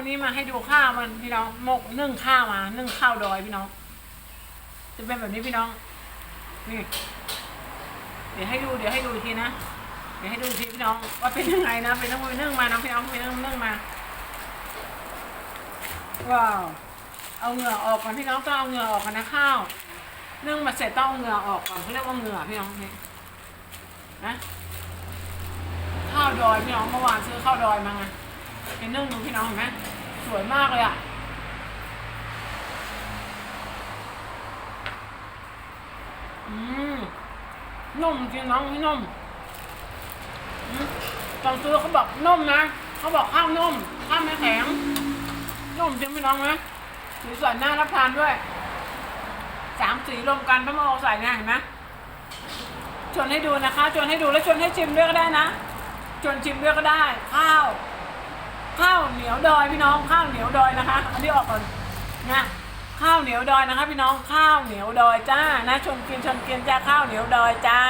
วันนี้มาให้ดูข้าวมันพี่น้องหมกนึ่งข้าวมานึ่งข้าวดอยพี่น้อง จะเป็นแบบนี้พี่น้อง นี่ เดี๋ยวให้ดูเดี๋ยวให้ดูทีนะเดี๋ยวให้ดูทีพี่น้อง ว่าเป็นยังไงนะเป็นต้องไปนึ่งมานะพี่น้องไปนึ่งนึ่งมาว้าวเอาเหงื่อออกก่อนพี่น้องต้องเอาเหงื่อออกกันนะข้าวนึ่งมาเสร็จต้องเอาเหงื่อออกก่อนเขาเรียกว่าเหงื่อพี่น้องนี่นะข้าวดอยพี่น้องเมื่อวานซื้อข้าวดอยมาไง ไปนึ่งดูพี่น้องเห็นไหมสวยมากเลยอะอืมนุ่มจริงน้องพี่นุ่มอืมตอนซื้อเขาบอกนุ่มนะเขาบอกข้าวนุ่มข้าวไม่แข็งนุ่มจริงพี่น้องไหมสีสันน่ารับทานด้วยสามสีรวมกันต้องมาเอาใส่เนี่ยเห็นไหมชวนให้ดูนะคะชวนให้ดูแล้วชวนให้ชิมด้วยก็ได้นะชวนชิมด้วยก็ได้ข้าว นียวดอยพี่น้องข้าวเหนียวดอยนะคะอันนี้ออกก่อนนะข้าวเหนียวดอยนะคะ พี่น้องข้าวเหนียวดอยจ้านะชมกินชมกินจ้าข้าวเหนียวดอยจ้า